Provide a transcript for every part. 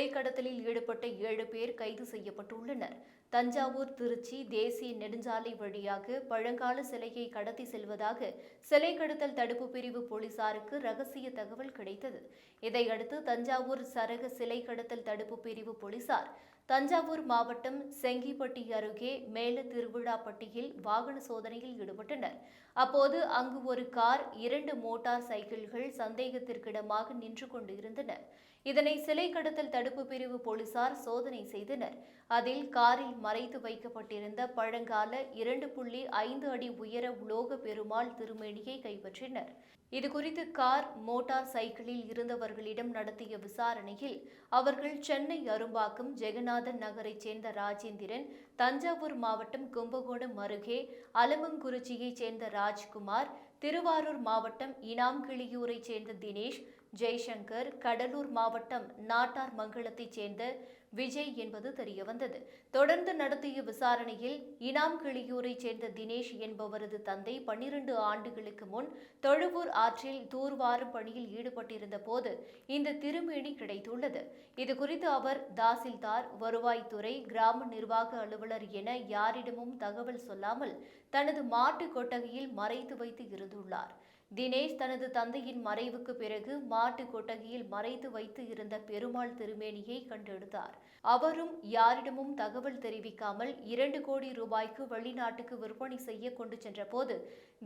சிலை கடத்தலில் ஈடுபட்ட ஏழு பேர் கைது செய்யப்பட்டுள்ளனர். தஞ்சாவூர் திருச்சி தேசிய நெடுஞ்சாலை வழியாக பழங்கால சிலையை கடத்தி செல்வதாக சிலை கடத்தல் தடுப்பு பிரிவு போலீசாருக்கு ரகசிய தகவல் கிடைத்தது. இதையடுத்து தஞ்சாவூர் சரக சிலை கடத்தல் தடுப்பு பிரிவு போலீசார் தஞ்சாவூர் மாவட்டம் செங்கிப்பட்டி அருகே மேல திருவிழாப்பட்டியில் வாகன சோதனையில் ஈடுபட்டனர். அப்போது அங்கு ஒரு கார் இரண்டு மோட்டார் சைக்கிள்கள் சந்தேகத்திற்கிடமாக நின்று கொண்டு இருந்தன இதனை சிலை கடத்தல் தடுப்பு பிரிவு போலீசார் சோதனை செய்தனர். அதில் காரில் மறைத்து வைக்கப்பட்டிருந்த பழங்கால இரண்டு புள்ளி ஐந்து அடி உயர உலோக பெருமாள் திருமேனியை கைப்பற்றினர். இதுகுறித்து கார் மோட்டார் சைக்கிளில் இருந்தவர்களிடம் நடத்திய விசாரணையில் அவர்கள் சென்னை அரும்பாக்கம் ஜெகநாத் ஜெகநாதன் நகரைச் சேர்ந்த ராஜேந்திரன் தஞ்சாவூர் மாவட்டம் கும்பகோணம் அருகே அலமங்குறிச்சியைச் சேர்ந்த ராஜ்குமார் திருவாரூர் மாவட்டம் இனாம்கிளியூரைச் சேர்ந்த தினேஷ் ஜெய்சங்கர் கடலூர் மாவட்டம் நாட்டார் மங்கலத்தைச் சேர்ந்த விஜய் என்பது தெரியவந்தது. தொடர்ந்து நடத்திய விசாரணையில் இனாம் கிளியூரைச் சேர்ந்த தினேஷ் என்பவரது தந்தை பன்னிரண்டு ஆண்டுகளுக்கு முன் தொழுவூர் ஆற்றில் தூர்வாரும் பணியில் ஈடுபட்டிருந்த போது இந்த திருமேனி கிடைத்துள்ளது. இதுகுறித்து அவர் தாசில்தார் வருவாய்த்துறை கிராம நிர்வாக அலுவலர் என யாரிடமும் தகவல் சொல்லாமல் தனது மாட்டு கொட்டகையில் மறைத்து வைத்து இருந்துள்ளார் தினேஷ் தனது தந்தையின் மறைவுக்கு பிறகு மாட்டு கொட்டகையில் மறைத்து வைத்து இருந்த பெருமாள் திருமேனியை கண்டெடுத்தார். அவரும் யாரிடமும் தகவல் தெரிவிக்காமல் இரண்டு கோடி ரூபாய்க்கு வெளிநாட்டுக்கு விற்பனை செய்ய கொண்டு சென்றபோது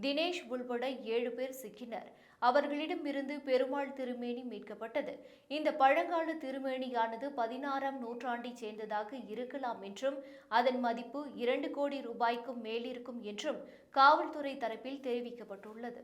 தினேஷ் உள்பட ஏழு பேர் சிக்கினர். அவர்களிடம் இருந்து பெருமாள் திருமேனி மீட்கப்பட்டது. இந்த பழங்கால திருமேனியானது பதினாறாம் நூற்றாண்டைச் சேர்ந்ததாக இருக்கலாம் என்றும் அதன் மதிப்பு இரண்டு கோடி ரூபாய்க்கும் மேலிருக்கும் என்றும் காவல்துறை தரப்பில் தெரிவிக்கப்பட்டுள்ளது.